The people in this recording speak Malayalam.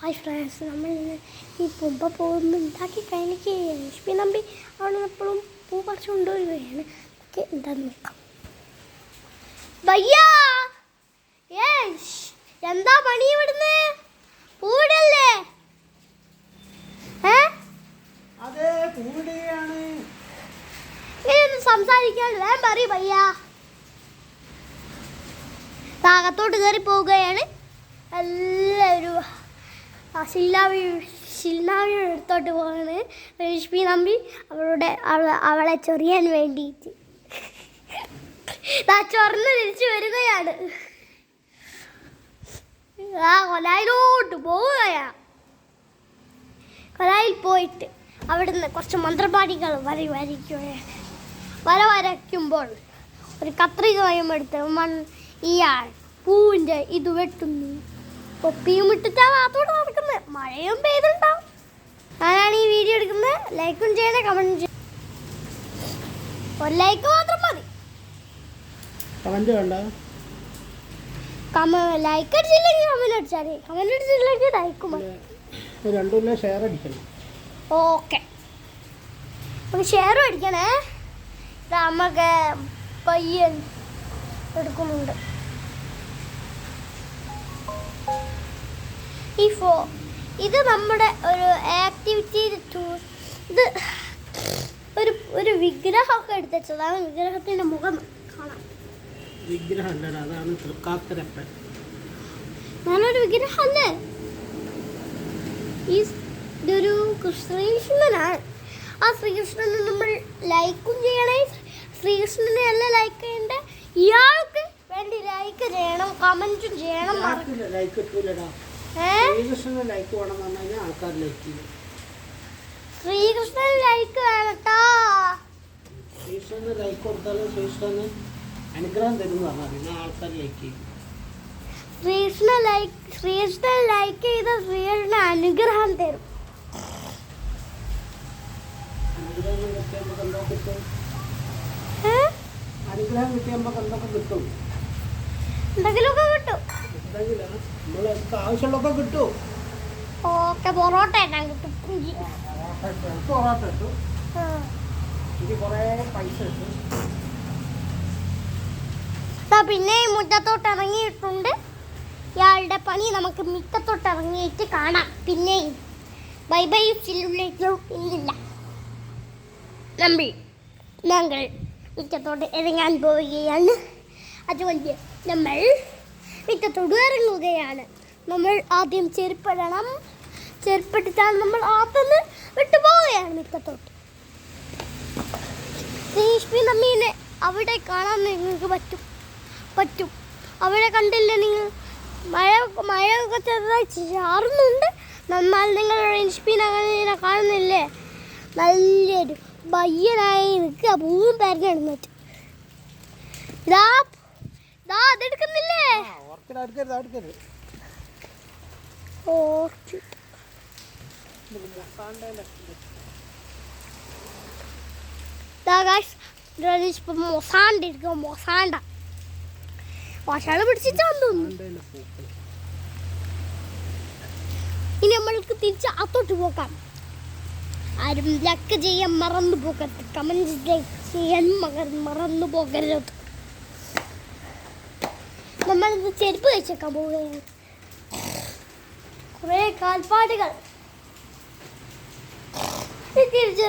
ഹായ് ഫ്രണ്ട്സ് നമ്മൾ ഇന്ന് ഈ പൂമ്പ പോകുന്ന ഉണ്ടാക്കി കഴിഞ്ഞിട്ട് ലക്ഷ്മി നമ്പി അവിടെ എപ്പോഴും പൂ പറിച്ചു കൊണ്ടുവരികയാണ് നമുക്ക് എന്താന്ന് നോക്കാം. ഭയ്യാ എന്താ പണി ഇവിടുന്ന്? പൂവിടല്ലേ? ഇങ്ങനെയൊന്നും സംസാരിക്കാൻ ഞാൻ പറയൂ ഭയ്യാ താകത്തോട്ട് കയറി പോവുകയാണ്. എല്ലാവരും ആ ശില്ലാവി ശില്ലാവിയുടെ അടുത്തോട്ട് പോവാണ്. രശ്മി നമ്പി അവളുടെ അവളെ ചൊറിയാൻ വേണ്ടിയിട്ട് ആ ചൊറന്ന് തിരിച്ചു വരികയാണ് ആ കൊലായിലോട്ട് പോവുകയാ. കൊലായിൽ പോയിട്ട് അവിടുന്ന് കുറച്ച് മന്ത്രപാടികൾ വര വരയ്ക്കുകയാണ് വര വരയ്ക്കുമ്പോൾ ഒരു കത്രികയും എടുത്ത് മൺ ഇയാൾ പൂവിന്റെ ഇത് വെട്ടുന്നു. തൊപ്പിയും ഇട്ടിട്ടാ ഭാഗത്തോട്ട് നടക്കുന്നത്. മഴയും പെയ്തിട്ടുണ്ടാവും. ഞാനാണ് ഈ വീഡിയോ എടുക്കുന്നത്. ലൈക്കും ചെയ്യണേ കമന്റും ചെയ്യണം ഒരു ലൈക്ക് മാത്രം മതി. കമന്റ് വേണ്ട. കമ ലൈക്ക് അടിച്ചില്ലെങ്കിൽ കമന്റ് അടിച്ചാൽ മതി. കമന്റ് അടിച്ചില്ലെങ്കിൽ ലൈക്കും രണ്ടുമില്ല ഷെയർ അടിക്കണം. ഓക്കെ നമുക്ക് ഷെയറും അടിക്കണേ. നമുക്ക് പയ്യൻ എടുക്കുന്നുണ്ട്. ഈ ഫോ ഇത് നമ്മുടെ ഒരു ആക്ടിവിറ്റി ഇത് ഒരു ഒരു വിഗ്രഹമൊക്കെ എടുത്തുവെച്ചതാണ്. വിഗ്രഹത്തിന്റെ മുഖം കാണാം. വിഗ്രഹം അതാണ് തൃക്കാക്കരപ്പൻ. ഞാനൊരു വിഗ്രഹമല്ലേ? ഈ ഇതൊരു ശ്രീകൃഷ്ണനാണ് ആ ശ്രീകൃഷ്ണനെ നമ്മൾ ലൈക്കും ചെയ്യണേ. ശ്രീകൃഷ്ണനെ എല്ലാം ലൈക്ക് ചെയ്യേണ്ട? ലൈക്ക് ചെയ്യണം കമന്റും ചെയ്യണം ലൈക്ക് കിട്ടൂലടാ ശ്രീകൃഷ്ണന് ലൈക്ക് വേണം പറഞ്ഞു കഴിഞ്ഞാൽ ആൾക്കാർ ലൈക്ക് ചെയ്യും. ശ്രീകൃഷ്ണൻ ലൈക്ക് വേണട്ടോ ശ്രീകൃഷ്ണന് ലൈക്ക് കൊടുത്താലും ശ്രീകൃഷ്ണന് അനുഗ്രഹം തരും പറഞ്ഞാൽ പിന്നെ ആൾക്കാർ ലൈക്ക് ചെയ്യും. ശ്രീകൃഷ്ണ ലൈക്ക് ശ്രീകൃഷ്ണൻ ലൈക്ക് ചെയ്ത ശ്രീകൃഷ്ണ അനുഗ്രഹം തരും. അനുഗ്രഹം കിട്ടിയപ്പോൾ എന്തോ കിട്ടും? ഏ? അനുഗ്രഹം കിട്ടിയപ്പോൾ എന്തൊക്കെ കിട്ടും. എന്തെങ്കിലുമൊക്കെ കിട്ടും. കിട്ടും. ഓക്കെ പൊറോട്ട എല്ലാം കിട്ടും. പൊറോട്ട കിട്ടും ആ. ഇനി കുറേ പൈസ കിട്ടും. ദാ പിന്നെ ഈ മുറ്റത്തോട്ട് ഇറങ്ങിയിട്ടുണ്ട്. ഇയാളുടെ പണി നമുക്ക് മിറ്റത്തോട്ട് ഇറങ്ങിയിട്ട് കാണാം. പിന്നെയും ബൈ ബൈ ഇല്ലില്ല നമ്പി ഞങ്ങൾ മുറ്റത്തോട്ട് ഇറങ്ങാൻ പോവുകയാണ്. അതുകൊണ്ട് നമ്മൾ മിറ്റത്തോട് ഇറങ്ങുകയാണ് നമ്മൾ ആദ്യം ചെരുപ്പിടണം. ചെരുപ്പിട്ടിട്ടാണ് നമ്മൾ ആദ്യം വിട്ടുപോവുകയാണ് മിറ്റത്തോട്ട് രേഷ്മി നമ്മീനെ അവിടെ കാണാൻ നിങ്ങൾക്ക് പറ്റും. പറ്റും. അവിടെ കണ്ടില്ല നിങ്ങൾ? മഴ മഴയൊക്കെ ചെറുതായി ചാറുന്നുണ്ട്. എന്നാൽ നിങ്ങൾ രേഷ്മീനെ അങ്ങനെ കാണുന്നില്ലേ? നല്ലൊരു ബയ്യനായി നിൽക്കുക. പൂവും തെരഞ്ഞെടുന്നിട്ട് ഇതാ മൊസാണ്ട എടുക്കുക മൊസാണ്ട. മൊസാണ്ട പിടിച്ചിട്ടാന്ന് തോന്നുന്നു ഇനി നമ്മൾക്ക് തിരിച്ച് അത്തോട്ട് പോക്കാം ആരും ലക്ക് ചെയ്യാൻ മറന്നു പോകരുത്. കമന്റ് ചെയ്യാൻ മറന്നു പോകരുത്. നമ്മൾ ചെരുപ്പ് വെച്ചേക്കാൻ പോവുകയാണ് കുറേ കാൽപ്പാടുകൾ. തിരിച്ചു